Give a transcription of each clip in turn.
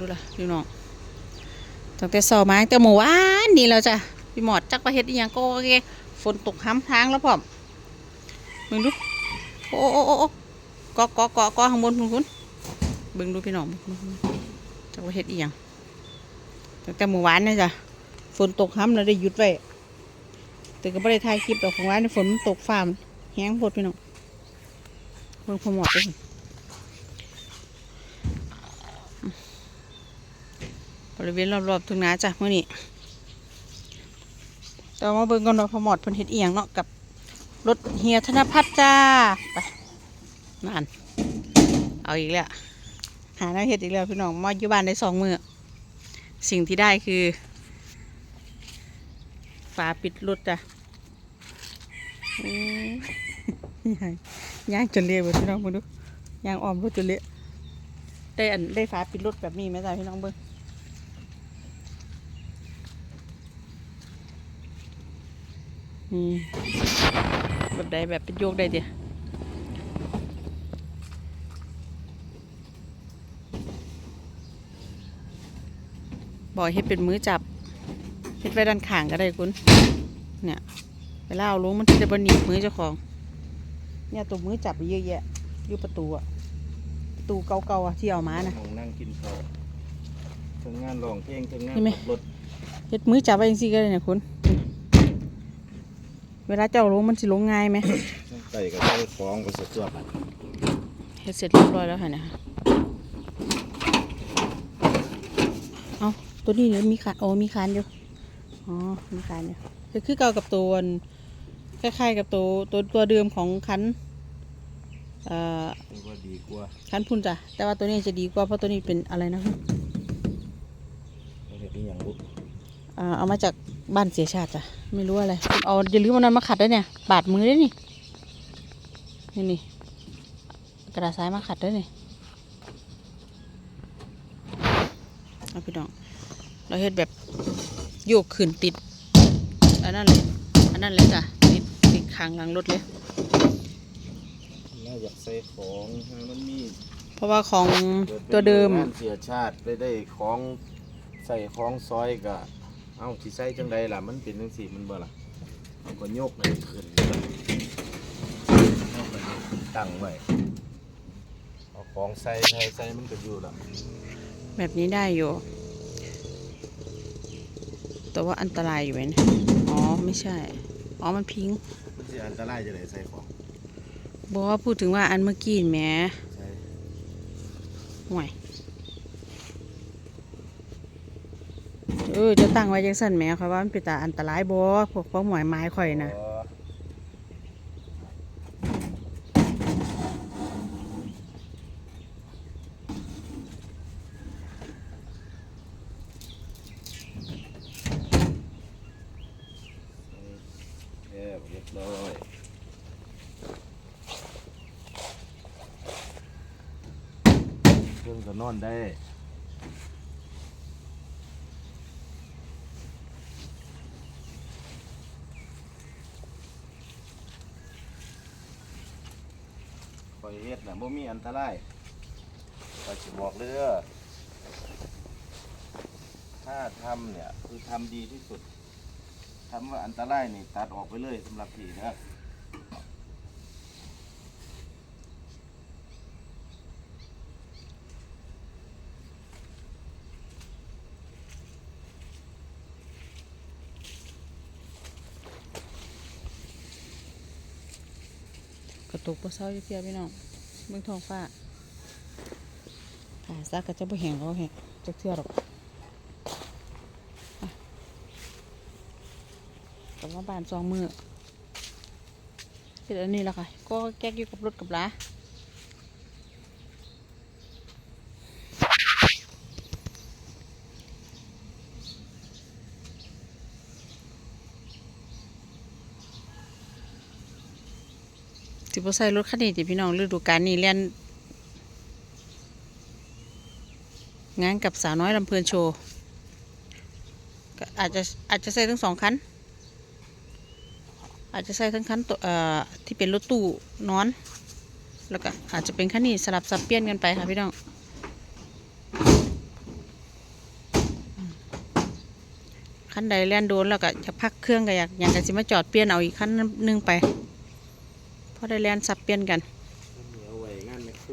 ดูละพี่น้องตั้งแต่เช้ามาแต่เมื่อวานนี่แล้วจ้ะพี่หมอดจักประเฮ็ดอีหยังก็โอเคฝนตกห้ำทางแล้วพร้อมเบิ่งดูโอ้โอ้โอ้โอ้เกาะเกาะเกาะเกาะข้างบนคุณคุณเบิ่งดูพี่น้องจักประเฮ็ดอีหยังตั้งแต่เมื่อวานนี่จ้ะฝนตกห้ำแล้วได้หยุดไว้แต่ก็ไม่ได้ถ่ายคลิปดอกของร้านนี่ฝนตกฟ้ามแห้งโพดพี่น้องเบิ่งพอหมอดไป บริเวณรอบๆทุ่งนาจ้ะเมื่อนี้แต่มาเบิ่งก่อนว่าพอหมอดพิ่นเฮ็ดเอียงเนาะกับรถเฮียธนพัฒน์จ้าไปนั่นเอาอีกแล้วหาหน้าเฮ็ดอีกแล้วพี่น้องมาอยู่บ้านได้สองมือสิ่งที่ได้คือฝาปิดรถจ้ะอืมย่างย่างจนเละเบิดพี่น้องมาดูย่างอ้อมรถจนเละได้อันได้ฝาปิดรถแบบนี้ไหมจ้ะพี่น้องเบิ่ง นี่แบบใดแบบเป็นโยกได้เดียบอกให้เป็นมือจับเฮ็ดไว้ด้านข้างก็ได้คุณเนี่ยเวลาเอาลงมันจะบหนีบมือเจ้าของ เนี่ยตัวมือจับเยอะแยะอยู่ประตูอะประตูเก่าๆอะที่เอามานะมองนั่งกินข้าวทำงานร้องเพลงทำงานเห็นไหมขับรถเฮ็ดมือจับไว้จังซี่ก็ได้เนี่ยคุณ เวลาเจ้าลงมันสิลงง่ายไหมใส่กับใส่ของไปสะจวบเฮ็ดเสร็จเรียบร้อยแล้วค่ะเนะคะเอาตัวนี้เนี่ยมีคานโอ้มีคานอยู่อ๋อมีคานอยู่คือคือเก่ากับตัวอันคล้ายๆกับตัวตัวตัวเดิมของคันเอ่อถือว่าดีกว่าคันพุ่นจ้ะแต่ว่าตัวนี้จะดีกว่าเพราะตัวนี้เป็นอะไรนะคุณไม่ได้เป็นอย่างบุอ่าเอามาจาก บ้านเสียชาติจ้ะไม่รู้อะไรเอาอย่าลืมวันนั้นมาขัดด้วยเนี่ยบาดมือด้วยนี่นี่นี่กระดาษซ้ายมาขัดด้วยนี่เอาพี่น้องเราเฮ็ดแบบโยกขึ้นติดอันนั้นเลยอันนั้นเลยจ้ะติดติดคางหลังรถเลยน่าอยากใส่ของฮะมันมีเพราะว่าของกิป็นตัวเดิมโรงงานเสียชาติไปได้ของใส่ของซอยกะ เอ้าที่ใส่จังใดล่ะ มันเป็นจังสี่มันบ่ล่ะมันก็โยกนั่นขึ้นเลยเอาไปตั้งไว้เอาของใส่ใส่ใส่มันก็อยู่ละแบบนี้ได้อยู่ แต่ว่าอันตรายอยู่ไหมเนะอ๋อ ไม่ใช่ อ๋อ มันพิงมันจะอันตรายจะไหนใส่ของบอกว่าพูดถึงว่าอันเมื่อกี้แหมใส่ห่วย เออจะตั้งไว้จังสั่นแหมข่อยว่ามันเป็นตาอันตรายบ่พวกของหมวยไม้ข่อยนะเรียบร้อยเครื่องก็นอนได้ ค อยเฮ็ดน่ะบ่มีอันตรายก็สิบอกเลยเด้อถ้าทำเนี่ยคือทำดีที่สุดทำว่าอันตรายนี่ตัดออกไปเลยสำหรับพี่นะ ตุกบ่เศร้าเพียพี่น้องเมืองทองฟ้าหาซักก็จะบ่แห้งเขาแห้งจักเทื่อหรอกกลับมาบ้านสองมือเสร็จอันนี้แล้วค่ะ ก็แก๊กอยู่กับรถกับลา สิบ่ใส่รถคันนี้ติพี่น้องฤดูกาลนี้เลียนงานกับสาวน้อยลำเพลินโชว์อาจจะอาจจะใส่ทั้งสองคันอาจจะใส่ทั้งคันตัวที่เป็นรถตู้นอน แล้วก็อาจจะเป็นคันนี้สลับสับเปลี่ยนกันไปค่ะพี่น้องคันใดเลี่นโดนแล้วก็จะพักเครื่องก็อยากอยากจะมาจอดเปลี่ยนเอาอีกคันนึงไป พราะได้แล่นสับเปลี่ยนกันเอาไว้งานแมคโคร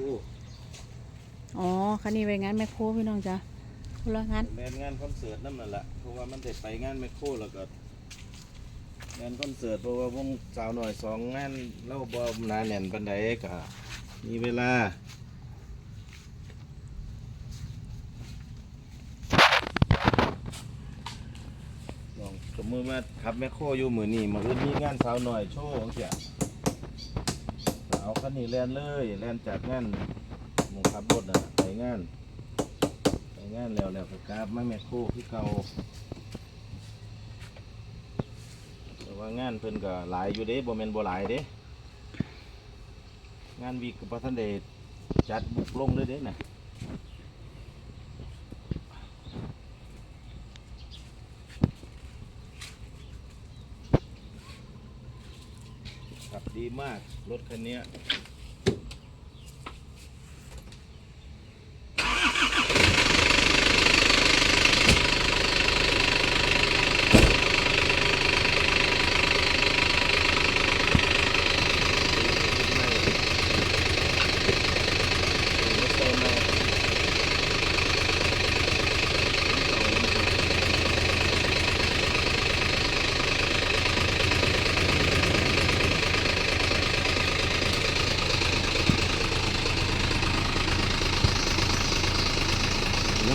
อ๋อคันนี้ไปงานแมคโครพี่น้องจ้ะคนละงานแมนงานคอนเสิร์ตนั่นแหละเพราะว่ามันได้ไปงานแมคโครแล้วก็งานคอนเสิร์ตเพราะว่าวงสาวหน่อยสองงานเล่าบ่หนาแน่นปันใดก็มีเวลาลองสมมติว่าขับแมคโครอยู่มือนี่มืออื่นมีงานสาวหน่อยโชว์เสียเอา คันนี้แลนเลยแลนจากงานหมงขับรถอะไปงานไปงานแล้วแล้วก็กราบมาแมคโครที่เก่าแต่ว่างานเพิ่นก็หลายอยู่เด้บ่แม่นบ่หลายเด้งานวีกกับพัฒนเดชจัดบุกลงเลยเด้น่ะขับดี มากรถคันเนี้ย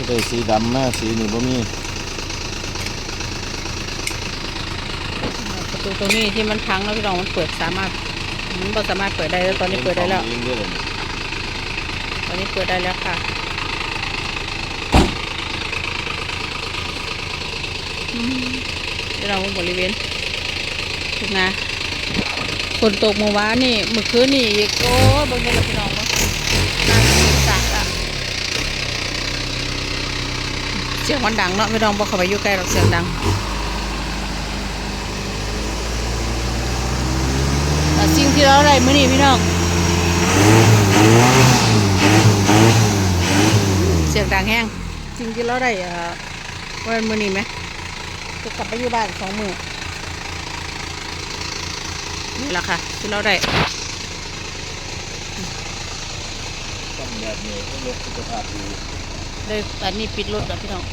ได้สีดำมาสีนี่บ่มีประตูตรงนี้ที่มันพังแล้วพี่น้องมันเปิดสามารถมันก็สามารถเปิดได้แล้วตอนนี้เปิดได้แล้วเองเด้อตอนนี้เปิดได้แล้วค่ะอืมเดี๋ยวเราบริเวณถูกนะฝนตกเมื่อวานนี่เมื่อคืนนี่อีกโอ้ยเบางทีเราพี่น้องมั้งน่าจะสาดอะเสียงมันดังเนาะไม่ต้องบอกเข้าไปอยู่ใกล้หรอกเสียงดังแต่สิ่งที่เราได้มื้อนี้พี่น้องเสียงดังแห้งจริงๆแล้วได้เอ่อวันมือนี้ไหมจะกลับไปอยู่บ้านสองมือนี่แหละค่ะที่เราได้ต้องแบบนี้ให้รถสุขภาพดี ได้อันนี้ปิดรถแล้วพี่น้อง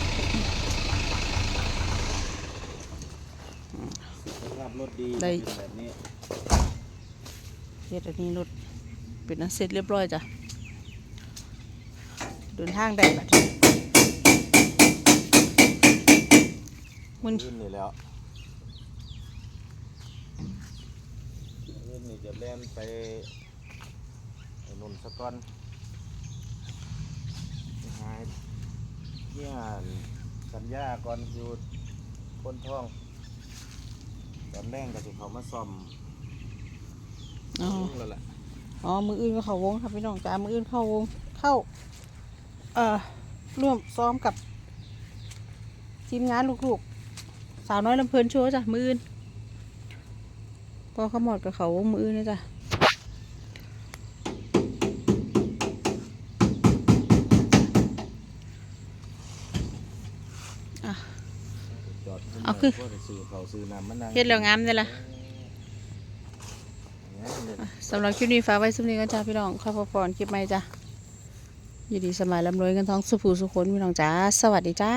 สุขภาพรถดีได้ เป็นแบบนี้เฮ็ดอันนี้รถเป็นอันเสร็จเรียบร้อยจ้ะเดินทางได้แบบมันขึ้นนี่แล้วขึ้นนี่จะแล่นไปไอ้นนท์สะก้อนไปหา เนี่ยสัญญาก่อนอยู่พ้นท้อง ตอนแรกก็จะเขามาซ่อมอ๋อแล้วแหละอ๋อ มืออื่นก็เข้าวงครับพี่น้องจ้ามืออื่นเข้าวงเข้า เอ่อร่วมซ้อมกับทีมงานลูกๆ สาวน้อยลำเพลินโชว์จ้ะมืออื่นพอเขาหมดกับเขาวงมืออื่นนะจ้ะ จอดขึ้นเอาคือพวกไปซื้อเขาวซื้อน้ำมันนั่งเฮ็ดแล้วงามเลยล่ะงามเลยอะสำหรับคลิปนี้ฝากไว้สำนี้กันจ้าพี่น้องข้าวพรคลิปใหม่จ้ะยินดีสมัยลำรวยเงินทองสุภูสุขคนพี่น้องจ้า สวัสดีจ้า